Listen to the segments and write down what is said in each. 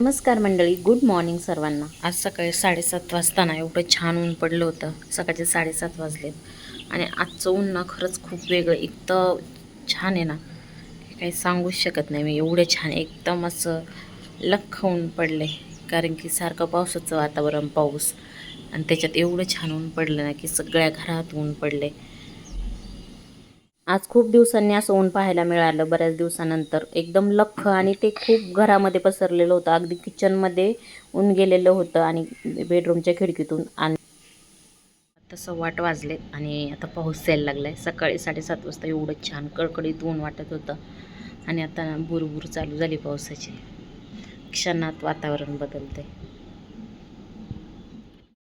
नमस्कार मंडळी good morning सर्वांना. आज सकाळी साडेसात वाजता ना एवढं छान ऊन पडलं होतं. सकाळचे साडेसात वाजलेत. आणि आजचं ऊन ना खरंच खूप वेगळं इतकं छान आहे ना. की काही सांगूच शकत नाही मी एवढं छान एकदम असं लख ऊन पडले कारण की सारखं पावसाचं वातावरण पाऊस. आणि त्याच्यात एवढं छान ऊन पडलं ना की सगळ्या घरात ऊन पडले आज खूप दिवसांनी असं ऊन पाहायला मिळालं. बऱ्याच दिवसानंतर एकदम लख्ख आणि ते खूप घरामध्ये पसरलेलं होतं. अगदी किचनमध्ये ऊन गेलेलं होतं आणि बेडरूमच्या खिडकीतून आणि आता सव्वाट वाजले आणि आता पाऊस यायला लागला आहे सकाळी साडेसात वाजता एवढं छान कडकडीत ऊन वाटत होतं. आणि आता बुरबुर चालू झाली पावसाची. क्षणात वातावरण बदलते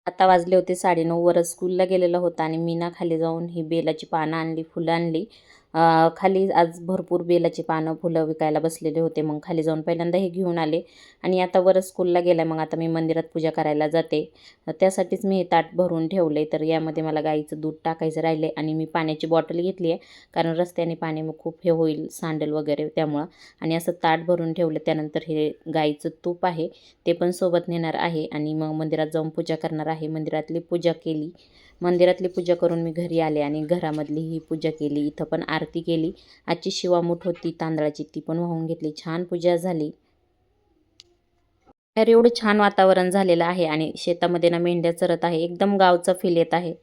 आता वाजले होते साडेनऊ. वर स्कूलला गेलेला होता आणि मी ना खाली जाऊन ही बेलाची पानं आणली फुलं आणली. खाली आज भरपूर बेलाची पानं फुलं विकायला बसलेले होते. मग खाली जाऊन पहिल्यांदा हे घेऊन आले. आणि आता वर स्कूलला गेला मग आता मी मंदिरात पूजा करायला जाते. त्यासाठीच मी हे ताट भरून ठेवले तर यामध्ये मला गाईचं दूध टाकायचं राहिले आणि मी पाण्याची बॉटल घेतली आहे कारण रस्त्याने पाणी मग खूप हे होईल सांडल वगैरे त्यामुळं. आणि असं ताट भरून ठेवलं. त्यानंतर हे गाईचं तूप आहे. ते पण सोबत नेणार आहे. आणि मग मंदिरात जाऊन पूजा करणार आहे. मंदिरातली पूजा केली. मंदिरातली पूजा करून मी घरी आले. आणि घरामधली ही पूजा केली. इथं पण आ आरती केली. आजची शिवामूठ होती तांदळाची. ती पण वाहून घेतली. छान पूजा झाली. एवढं छान वातावरण झालेलं आहे आणि शेतामध्ये ना मेंढ्या चरत आहे. एकदम गावचा फील येत आहे.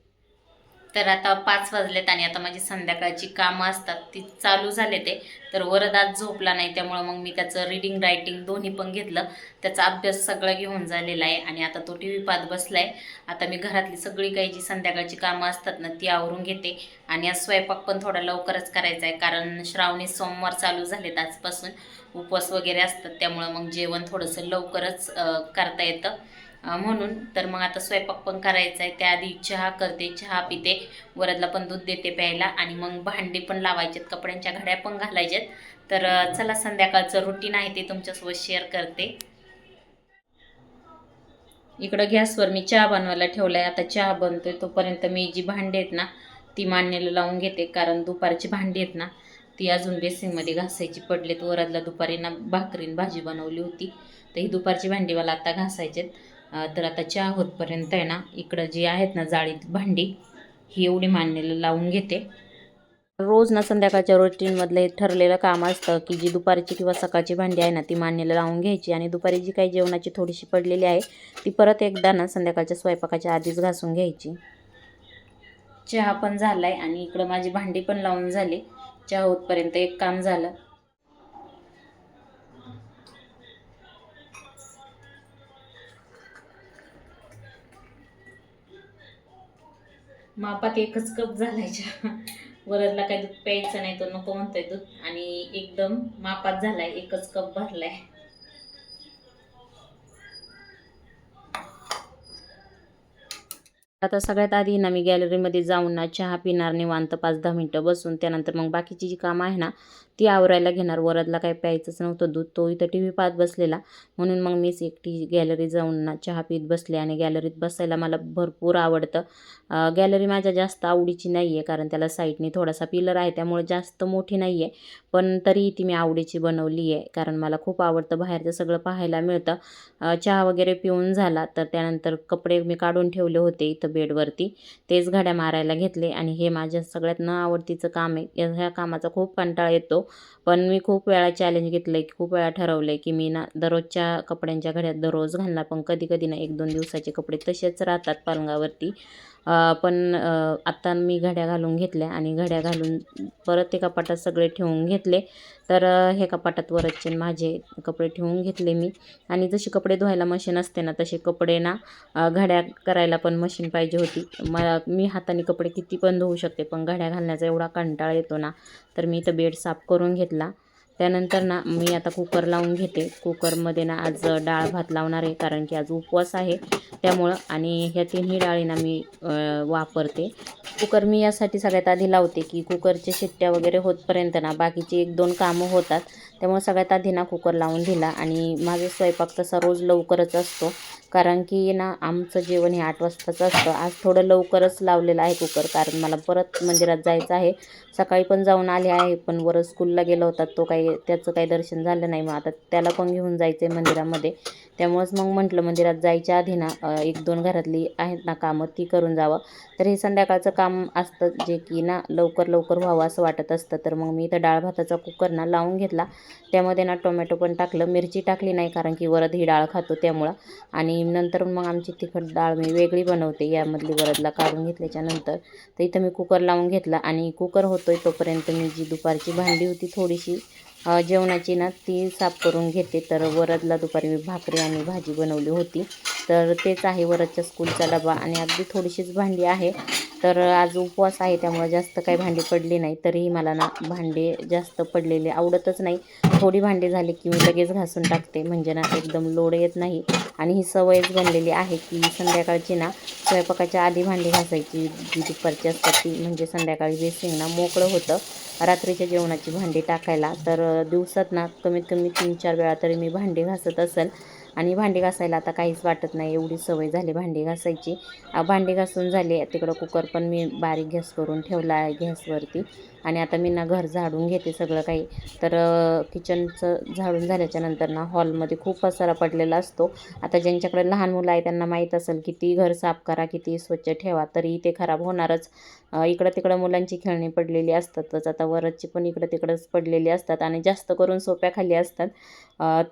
तर आता पाच वाजलेत आणि आता माझी संध्याकाळची कामं असतात ती चालू झाले ते. तर वरद आज झोपला नाही त्यामुळं मग मी त्याचं रिडिंग रायटिंग दोन्ही पण घेतलं. त्याचा अभ्यास सगळं घेऊन झालेला आहे आणि आता तो टी व्ही पाहत आहे आता मी घरातली सगळी काही जी संध्याकाळची कामं असतात ना ती आवरून घेते. आणि आज स्वयंपाक पण थोडा लवकरच करायचा आहे कारण श्रावणी सोमवार चालू झालेत आजपासून. उपवास वगैरे असतात त्यामुळं मग जेवण थोडंसं लवकरच करता येतं. म्हणून तर मग आता स्वयंपाक पण करायचा आहे त्याआधी चहा करते चहा पिते वरदला पण दूध देते प्यायला आणि मग भांडी पण लावायचेत कपड्यांच्या घड्या पण घालायच्यात तर चला संध्याकाळचं रुटीन आहे ते तुमच्यासोबत शेअर करते. इकडं गॅसवर मी चहा बनवायला ठेवलाय आता चहा बनतोय तोपर्यंत मी जी भांडी आहेत ना ती मांडणीला लावून घेते कारण दुपारची भांडी आहेत ना ती अजून बेसिंगमध्ये घासायची पडलेत. वरातला दुपारी ना भाकरीन भाजी बनवली होती. तर ही दुपारची भांडी मला आता घासायचेत. तर आता चहा होतपर्यंत आहे ना इकडं जी आहेत ना जाळीत भांडी ही एवढी मांडणीला लावून घेते. रोज ना संध्याकाळच्या रुटीनमधलं हे ठरलेलं काम असतं की जी दुपारची किंवा सकाळची भांडी आहे ना ती मांडणीला लावून घ्यायची. आणि दुपारी जी काही जेवणाची थोडीशी पडलेली आहे ती परत एकदा ना संध्याकाळच्या स्वयंपाकाच्या आधीच घासून घ्यायची. चहा पण झालाय आणि इकडं माझी भांडी पण लावून झाली. चहा होतपर्यंत एक काम झालं. मापात एकच कप झालाय वरदला काही दूध प्यायचं नाही तो नको म्हणतोय दूध. आणि एकदम मापात झालाय एकच कप भरलाय. आता सगळ्यात आधी ना मी गॅलरीमध्ये जाऊन ना चहा पिणार निवांत पाच दहा मिनटं बसून त्यानंतर मग बाकीची जी कामं आहे ना ती आवरायला घेणार. वरदला काही प्यायचंच नव्हतं दूध तो इथं टी व्ही पाहत बसलेला. म्हणून मग मीच एकटी गॅलरी जाऊन ना चहा पीत बसले आणि गॅलरीत बसायला मला भरपूर आवडतं. गॅलरी माझ्या जास्त आवडीची नाही आहे कारण त्याला साईडने थोडासा पिलर आहे त्यामुळे जास्त मोठी नाही आहे पण तरीही ती मी आवडीची बनवली आहे कारण मला खूप आवडतं. बाहेरचं सगळं पाहायला मिळतं. चहा वगैरे पिऊन झाला तर त्यानंतर कपडे मी काढून ठेवले होते इथं बेडवरती. तेच घड्या मारायला घेतले आणि हे माझ्या सगळ्यात न आवडतीचं काम आहे. ह्या कामाचा खूप कंटाळा येतो. पण मी खूप वेळा चॅलेंज घेतलं आहे खूप वेळा ठरवलं आहे की मी ना दररोजच्या कपड्यांच्या घड्यात दररोज घालणार. पण कधी कधी ना एक दोन दिवसाचे कपडे तसेच राहतात पलंगावरती. पण आत्ता मी घड्या घालून घेतल्या आणि घड्या घालून परत ते कपाटात सगळे ठेवून घेतले. तर हे कपाटात वरचेन माझे कपडे ठेवून घेतले मी. आणि जशी कपडे धुवायला मशीन असते ना तसे कपडे ना घड्या करायला पण मशीन पाहिजे होती. मला मी हाताने कपडे किती पण धुवू शकते पण घड्या घालण्याचा एवढा कंटाळा येतो ना तर मी इथं बेड साफ करून घेतला. त्यानंतर ना मी आता कुकर लावून घेते. कुकरमध्ये ना आज डाळ भात लावणार आहे. कारण की आज उपवास आहे. त्यामुळं आणि ह्या तिन्ही डाळी ना मी वापरते. कुकर मी यासाठी सगळ्यात आधी लावते की कुकरचे शिट्ट्या वगैरे होतपर्यंत ना बाकीची एक दोन कामं होतात. त्यामुळे सगळ्यात आधी ना कुकर लावून दिला आणि माझा स्वयंपाक तसा रोज लवकरच असतो. कारण की ना आमचं जेवण हे आठ वाजताच असतं. आज थोडं लवकरच लावलेलं आहे कुकर कारण मला परत मंदिरात जायचं आहे. सकाळी पण जाऊन आले आहे पण वर स्कूलला गेला होता. तो काही त्याचं काही दर्शन झालं नाही. मग आता त्याला पण घेऊन जायचं आहे मंदिरामध्ये. त्यामुळंच मग म्हटलं मंदिरात जायच्या आधी ना एक दोन घरातली आहेत ना कामं ती करून जावं. तर हे संध्याकाळचं काम असतं जे की ना लवकर लवकर व्हावं असं वाटत असतं. तर मग मी इथं डाळ भाताचा कुकर ना लावून घेतला. त्यामध्ये ना टोमॅटो पण टाकलं. मिरची टाकली नाही कारण की वरद ही डाळ खातो त्यामुळं. आणि नंतर मग आमची तिखट डाळ मी वेगळी बनवते. यामधली वरदला काढून घेतल्याच्यानंतर तर इथं मी कुकर लावून घेतला आणि कुकर होतोय तोपर्यंत मी जी दुपारची भांडी होती थोडीशी जेवणाची ना ती साफ करून घेते. तर वरदला दुपारी मी भाकरी आणि भाजी बनवली होती. तर तेच आहे वरदच्या स्कूलचा डबा आणि अगदी थोडीशीच भांडी आहे. तर आज उपवास आहे त्यामुळे जास्त काही भांडी पडली नाही. तरीही मला ना भांडे जास्त पडलेले आवडतच नाही. थोडी भांडी झाली की मी लगेच घासून टाकते. म्हणजे ना एकदम लोड येत नाही. आणि ही सवयच बनलेली आहे की संध्याकाळची ना स्वयंपाकाच्या आधी भांडी घासायची. जी दुपारची असतात ती. म्हणजे संध्याकाळी बेसिंग ना मोकळं होतं. रात्रीच्या जेवणाची भांडी टाकायला. तर दिवसात ना कमीत कमी तीन चार वेळा तरी मी भांडी घासत असेल. आणि भांडी घासायला आता काहीच वाटत नाही. एवढी सवय झाली भांडी घासायची. भांडी घासून झाली. तिकडं कुकर पण मी बारीक गॅस करून ठेवला आहे गॅसवरती. आणि आता मी ना घर झाडून घेते सगळं काही. तर किचनचं झाडून झाल्याच्यानंतर ना हॉलमध्ये खूप पसारा पडलेला असतो. आता ज्यांच्याकडे लहान मुलं आहे त्यांना माहीत असेल किती घर साफ करा किती स्वच्छ ठेवा तरी ते खराब होणारच. इकडं तिकडं मुलांची खेळणी पडलेली असतातच. आता वरची पण इकडं तिकडंच पडलेली असतात आणि जास्त करून सोप्याखाली असतात.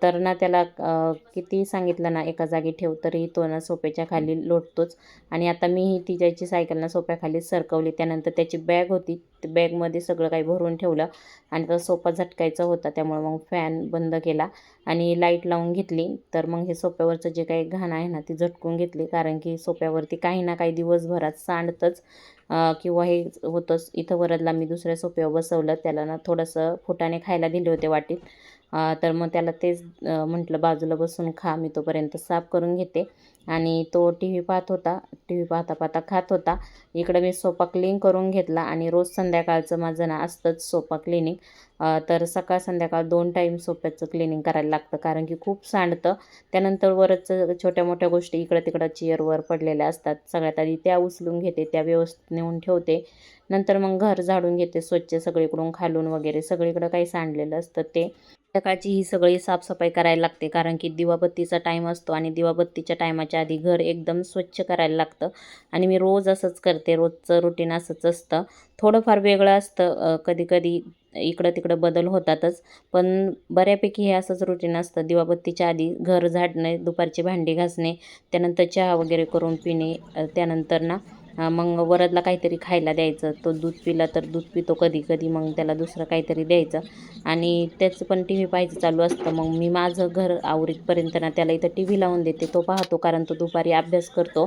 तर ना त्याला किती सांगितलं ना एका जागी ठेव तरी तो ना सोप्याच्या खाली लोटतोच. आणि आता मी ही तिच्याची सायकल ना सोप्याखाली सरकवली. त्यानंतर त्याची बॅग होती. बॅगमध्ये सगळं काही भरून ठेवलं. आणि तर सोफा झटकायचा होता त्यामुळे मग फॅन बंद केला. आणि लाइट लावून घेतली. तर मग हे सोप्यावरचं जे काही घाण आहे ना ती झटकून घेतली. कारण की सोप्यावरती काही ना काही दिवसभरात सांडतंच किंवा हे होतंच. इथं वरदला मी दुसऱ्या सोप्यावर बसवलं. त्याला ना थोडंसं फुटाने खायला दिले होते वाटीत. तर मग त्याला तेच म्हटलं बाजूला बसून खा मी तोपर्यंत साफ करून घेते. आणि तो टी व्ही पाहत होता टी व्ही पाहता पाहता खात होता. इकडं मी सोपा क्लीन करून घेतला आणि रोज संध्याकाळचं माझं ना असतंच सोपा क्लिनिंग तर सकाळ संध्याकाळ दोन टाईम सोप्याचं क्लिनिंग करायला लागतं कारण की खूप सांडतं. त्यानंतर वरच छोट्या मोठ्या गोष्टी इकडं तिकडं चेअरवर पडलेल्या असतात. सगळ्यात आधी त्या उचलून घेते त्या व्यवस्थित नेऊन ठेवते. नंतर मग घर झाडून घेते स्वच्छ सगळीकडून खालून वगैरे सगळीकडं काही सांडलेलं असतं ते. सकाळची ही सगळी साफसफाई करायला लागते कारण की दिवाबत्तीचा टाईम असतो आणि दिवाबत्तीच्या टायमाच्या आधी घर एकदम स्वच्छ करायला लागतं. आणि मी रोज असंच करते रोजचं रुटीन असंच असतं. थोडंफार वेगळं असतं कधीकधी इकडं तिकडं बदल होतातच पण बऱ्यापैकी हे असंच रुटीन असतं. दिवाबत्तीच्या आधी घर झाडणे दुपारची भांडी घासणे त्यानंतर चहा वगैरे करून पिणे त्यानंतर ना मग वरदला काहीतरी खायला द्यायचं. तो दूध पिला तर दूध पितो कधी कधी मग त्याला दुसरं काहीतरी द्यायचं. आणि त्याचं पण टी व्ही पाहायचं चालू असतं. मग मी माझं घर आवरीतपर्यंत ना त्याला इथं टी व्ही लावून देते. तो पाहतो कारण तो दुपारी अभ्यास करतो.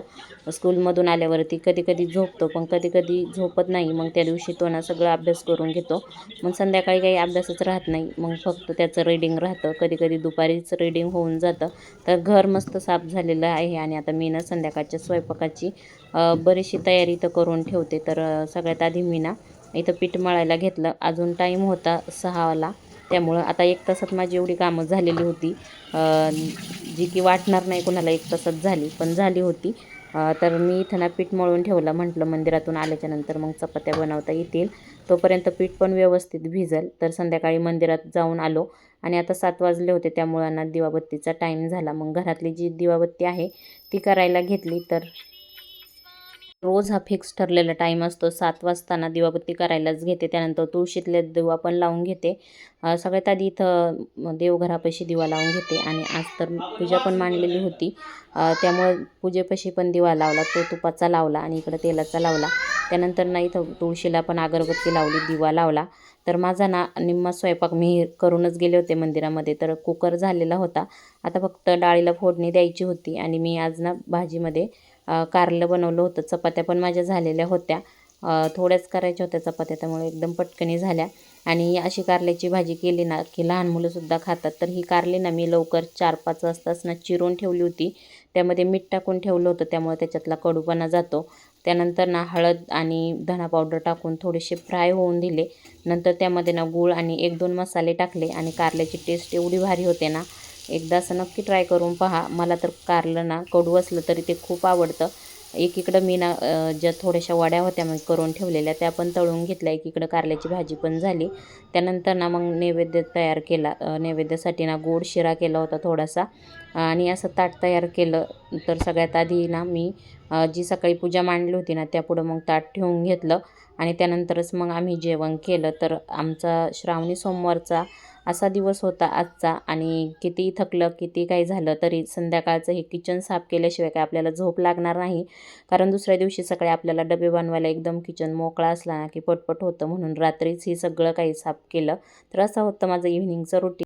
स्कूलमधून आल्यावरती कधी कधी झोपतो. पण कधी कधी झोपत नाही. मग त्या दिवशी तो ना सगळं अभ्यास करून घेतो. मग संध्याकाळी काही अभ्यासच राहत नाही. मग फक्त त्याचं रीडिंग राहतं. कधी कधी दुपारीच रीडिंग होऊन जातं. तर घर मस्त साफ झालेलं आहे. आणि आता मी ना संध्याकाळच्या स्वयंपाकाची बरीचशी अशी तयारी तर करून ठेवते तर सगळ्यात आधी मी ना इथं पीठ मळायला घेतलं. अजून टाईम होता सहावाला त्यामुळं आता एक तासात माझी एवढी कामं झालेली होती. जी की वाटणार नाही कोणाला एक तासात झाली पण झाली होती. तर मी इथं ना पीठ मळून ठेवलं. म्हटलं मंदिरातून आल्याच्यानंतर मग चपात्या बनवता येतील. तोपर्यंत पीठ पण व्यवस्थित भिजल. तर संध्याकाळी मंदिरात जाऊन आलो. आणि आता सात वाजले होते त्यामुळं ना दिवाबत्तीचा टाईम झाला. मग घरातली जी दिवाबत्ती आहे ती करायला घेतली. तर रोज हा फिक्स ठरलेला टाईम असतो. सात वाजताना दिवाबत्ती करायलाच घेते. त्यानंतर तुळशीतले दिवा पण लावून घेते. सगळ्यात आधी इथं देवघरापाशी दिवा लावून घेते. आणि आज तर पूजा पण मांडलेली होती. त्यामुळे पूजेपाशी पण दिवा लावला. तो तुपाचा लावला आणि इकडं तेलाचा लावला. त्यानंतर ना इथं तुळशीला पण अगरबत्ती लावली दिवा लावला. तर माझा ना निम्मा स्वयंपाक मी करूनच गेले होते मंदिरामध्ये. तर कुकर झालेला होता. आता फक्त डाळीला फोडणी द्यायची होती. आणि मी आज ना भाजीमध्ये कारलं बनवलं होतं. चपात्या पण माझ्या झालेल्या होत्या. थोड्याच करायच्या होत्या चपात्या त्यामुळे एकदम पटकनी झाल्या. आणि अशी कारल्याची भाजी केली ना की लहान मुलंसुद्धा खातात. तर ही कारली ना मी लवकर चार पाच वाजताच ना चिरून ठेवली होती. त्यामध्ये मीठ टाकून ठेवलं होतं त्यामुळे त्याच्यातला कडूपणा जातो. त्यानंतर ना हळद आणि धना पावडर टाकून थोडेसे फ्राय होऊन दिले. नंतर त्यामध्ये ना गूळ आणि एक दोन मसाले टाकले आणि कारल्याची टेस्ट एवढी भारी होते ना एकदा असं नक्की ट्राय करून पहा. मला तर कारलं ना कडू असलं तरी ते खूप आवडतं. एकीकडं मी ना ज्या थोड्याशा वड्या होत्या मग करून ठेवलेल्या त्या पण तळून घेतल्या. एकीकडं कारल्याची भाजी पण झाली. त्यानंतर ना मग नैवेद्य तयार केला. नैवेद्यासाठी ना गोड शिरा केला होता थोडासा. आणि असं ताट तयार केलं तर सगळ्यात आधी ना मी जी सकाळी पूजा मांडली होती ना त्यापुढं मग ताट ठेवून घेतलं आणि त्यानंतरच मग आम्ही जेवण केलं. तर आमचा श्रावणी सोमवारचा असा दिवस होता आजचा आणि किती थकलं किती काही झालं तरी संध्याकाळचं हे किचन साफ केल्याशिवाय काय आपल्याला झोप लागणार नाही. कारण दुसऱ्या दिवशी सकाळी आपल्याला डबे बनवायला एकदम किचन मोकळा असला ना की पटपट होतं म्हणून रात्रीच हे सगळं काही साफ केलं. तर असं होतं माझं इव्हिनिंगचं रुटीन